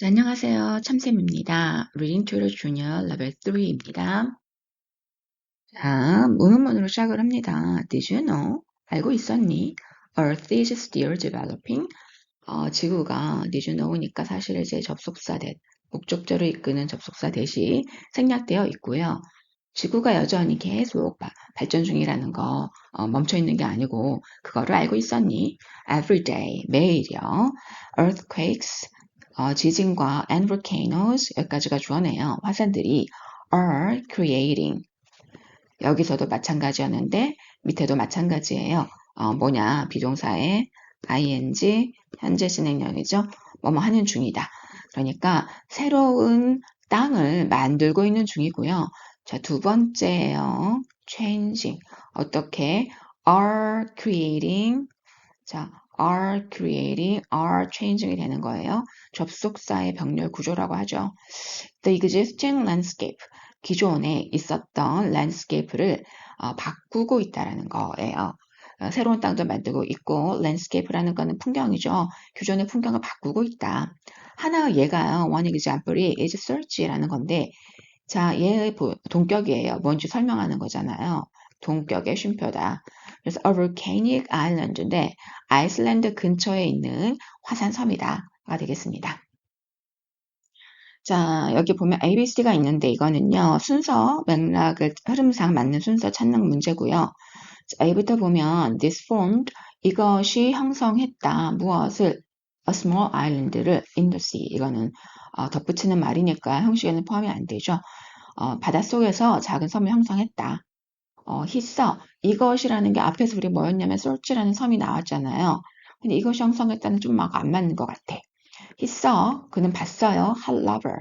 자, 안녕하세요. 참쌤입니다. Reading Tutor Junior Level 3입니다. 자, 문문문으로 시작을 합니다. Did you know? 알고 있었니? Earth is still developing. 어, 지구가 did you know니까 사실 이제 접속사 대 목적절을 이끄는 접속사 대시 생략되어 있고요. 지구가 여전히 계속 발전 중이라는 거 어, 멈춰 있는 게 아니고 그거를 알고 있었니? Every day 매일이요. Earthquakes 어, 지진과 and volcanoes 여기까지가 주어네요. 화산들이 are creating 여기서도 마찬가지였는데 밑에도 마찬가지예요. 어, 뭐냐 비동사의 ing 현재 진행형이죠. 뭐뭐 하는 중이다. 그러니까 새로운 땅을 만들고 있는 중이고요. 자, 두 번째예요. changing. 어떻게 are creating 자, are creating, are changing이 되는 거예요. 접속사의 병렬 구조라고 하죠. The existing landscape, 기존에 있었던 landscape를 어, 바꾸고 있다라는 거예요. 어, 새로운 땅도 만들고 있고 landscape라는 거는 풍경이죠. 기존의 풍경을 바꾸고 있다. 하나 얘가요. One example이 is search라는 건데 자, 얘의 동격이에요. 뭔지 설명하는 거잖아요. 동격의 쉼표다. 그래서 a volcanic island인데 아이슬란드 근처에 있는 화산섬이다가 되겠습니다. 자, 여기 보면 ABC가 있는데 이거는요. 순서, 맥락을 흐름상 맞는 순서 찾는 문제고요. 자, A부터 보면 this formed 이것이 형성했다. 무엇을 a small island를 in the sea. 이거는 어, 덧붙이는 말이니까 형식에는 포함이 안 되죠. 어, 바닷속에서 작은 섬을 형성했다. 어, 히서 이것이라는 게 앞에서 우리 뭐였냐면 솔치라는 섬이 나왔잖아요. 근데 이것이 형성했다는 좀 막 안 맞는 것 같아. 히서 그는 봤어요. hot lover.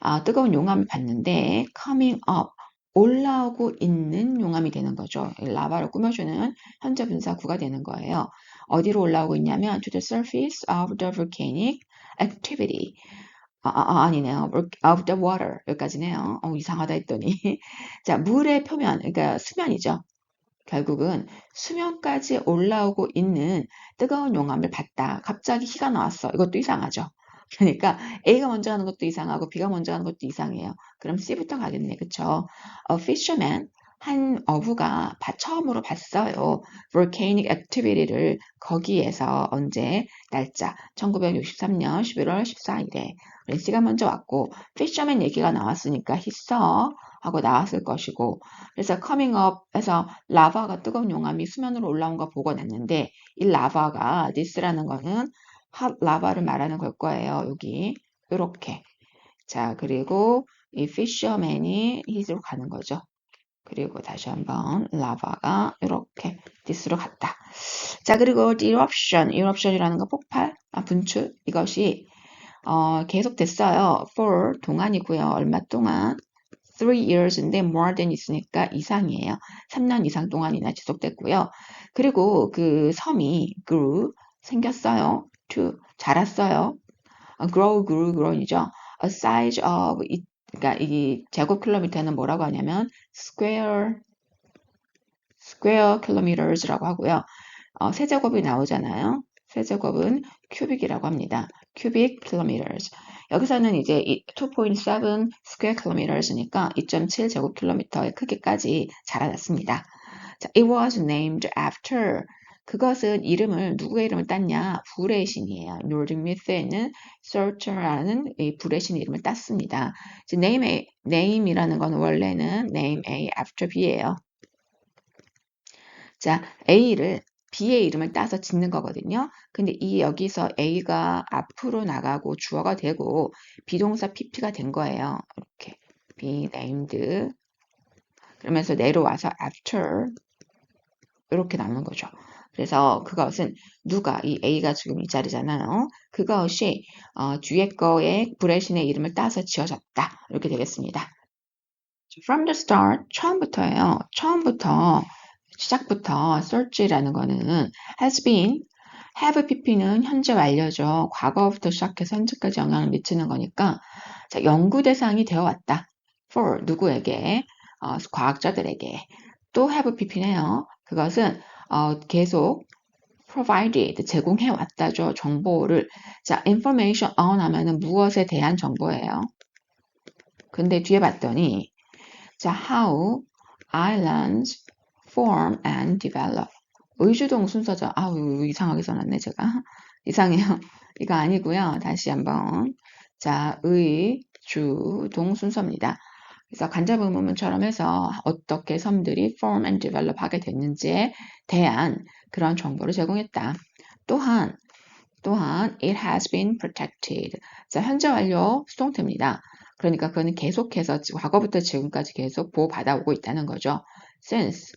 아, 뜨거운 용암을 봤는데 coming up 올라오고 있는 용암이 되는 거죠. 라바를 꾸며주는 현재 분사구가 되는 거예요. 어디로 올라오고 있냐면 to the surface of the volcanic activity. 아, 아, 아 니네요 of the water 여기까지네요. 어, 이상하다 했더니 자 물의 표면 그러니까 수면이죠. 결국은 수면까지 올라오고 있는 뜨거운 용암을 봤다. 갑자기 희가 나왔어. 이것도 이상하죠. 그러니까 A가 먼저 하는 것도 이상하고 B가 먼저 하는 것도 이상해요. 그럼 C부터 가겠네. 그쵸? A fisherman 한 어부가 처음으로 봤어요. volcanic activity를 거기에서 언제 날짜 1963년 11월 14일에 렌시가 먼저 왔고 fisherman 얘기가 나왔으니까 saw 하고 나왔을 것이고 그래서 up에서 라바가 뜨거운 용암이 수면으로 올라온 거 보고 났는데 이 라바가 this라는 거는 hot 라바를 말하는 걸 거예요. 여기 이렇게 자 그리고 이 fisherman이 his로 가는 거죠. 그리고 다시 한번 라바가 이렇게 디스로 갔다. 자 그리고 eruption, eruption이라는 거 폭발, 아, 분출 이것이 어, 계속 됐어요. for 동안이고요. 얼마 동안? 3 years인데 more than 있으니까 이상이에요. 3년 이상 동안이나 지속됐고요. 그리고 그 섬이 grew 생겼어요. to 자랐어요. grow, grew, grown이죠. a size of 그러니까 이 제곱킬로미터는 뭐라고 하냐면 square square kilometers라고 하고요. 어, 세제곱이 나오잖아요. 세제곱은 큐빅이라고 합니다. cubic kilometers. 여기서는 이제 2.7 square kilometers니까 2.7 제곱킬로미터의 크기까지 자라났습니다. 자, it was named after 그것은 이름을 누구의 이름을 땄냐? 불의 신이에요. 노르딕 미스에 있는 Searcher라는 이 불의 신 이름을 땄습니다. name A, name이라는 건 원래는 name A after B예요. 자, A를 B의 이름을 따서 짓는 거거든요. 근데 이 여기서 A가 앞으로 나가고 주어가 되고 비동사 PP가 된 거예요. 이렇게 be named 그러면서 내려와서 after 이렇게 나오는 거죠. 그래서 그것은 누가 이 A가 지금 이 자리잖아요. 그것이 어, 뒤에 거에 브레신의 이름을 따서 지어졌다. 이렇게 되겠습니다. From the start 처음부터예요. 처음부터 시작부터 search라는 거는 has been have pp는 현재 완료죠. 과거부터 시작해서 현재까지 영향을 미치는 거니까 자, 연구 대상이 되어 왔다. for 누구에게 어, 과학자들에게 또 have pp네요. 그것은 어, 계속 provided 제공해 왔다죠. 정보를. 자, information on 하면은 무엇에 대한 정보예요. 근데 뒤에 봤더니 자, how islands form and develop. 의주동 순서죠. 아우, 이상하게 써놨네, 제가. 이상해요. 이거 아니고요. 다시 한번. 자, 의, 주, 동 순서입니다. 그래서 간접의문문처럼 해서 어떻게 섬들이 form and develop 하게 됐는지에 대한 그런 정보를 제공했다. 또한 또한 it has been protected. 자, 현재 완료 수동태입니다. 그러니까 그거는 계속해서 과거부터 지금까지 계속 보호받아오고 있다는 거죠. since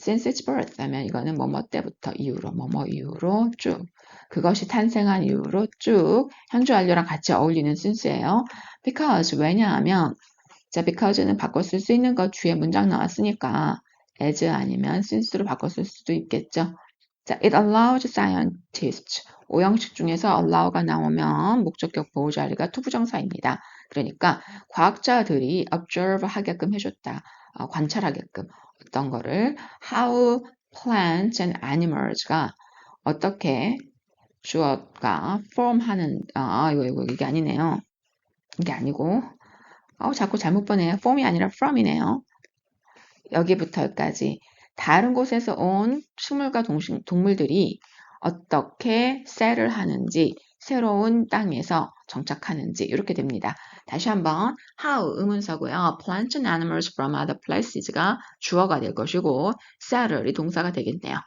since its birth 하면 이거는 뭐뭐 때부터 이후로 뭐뭐 이후로 쭉 그것이 탄생한 이후로 쭉 현재 완료랑 같이 어울리는 since예요. because 왜냐하면 자 because는 바꿔 쓸 수 있는 것 뒤에 문장 나왔으니까 as 아니면 since로 바꿔 쓸 수도 있겠죠. 자, it allows scientists. 오형식 중에서 allow가 나오면 목적격 보호 자리가 투부정사입니다. 그러니까 과학자들이 observe 하게끔 해줬다. 어, 관찰하게끔 어떤 거를 how plants and animals가 어떻게 주어가 form 하는 아 이거 이거 이게 아니네요. 이게 아니고 어 자꾸 잘못 보네요. form이 아니라 from이네요. 여기부터 여기까지 다른 곳에서 온 식물과 동식, 동물들이 어떻게 셀을 하는지 새로운 땅에서 정착하는지 이렇게 됩니다. 다시 한번 how 의문사고요. plants and animals from other places가 주어가 될 것이고 settle이 동사가 되겠네요.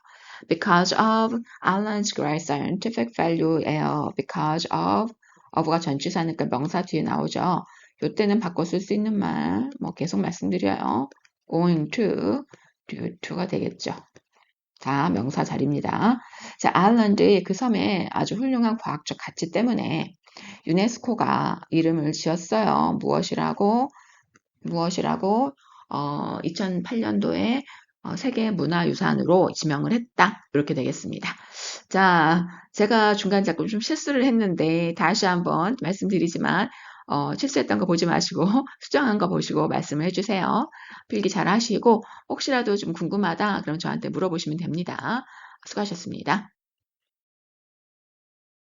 because of Alan's great scientific value예요. because of of가 전치사니까 명사 뒤에 나오죠. 이때는 바꿔 쓸 수 있는 말, 뭐 계속 말씀드려요. going to, due to가 되겠죠. 다 명사 자리입니다. 자, 아일랜드의 그 섬에 아주 훌륭한 과학적 가치 때문에 유네스코가 이름을 지었어요. 무엇이라고? 무엇이라고? 어, 2008년도에 어, 세계 문화유산으로 지명을 했다. 이렇게 되겠습니다. 자, 제가 중간 자꾸 좀 실수를 했는데 다시 한번 말씀드리지만 어, 실수했던 거 보지 마시고 수정한 거 보시고 말씀을 해주세요. 필기 잘 하시고 혹시라도 좀 궁금하다 그럼 저한테 물어보시면 됩니다. 수고하셨습니다.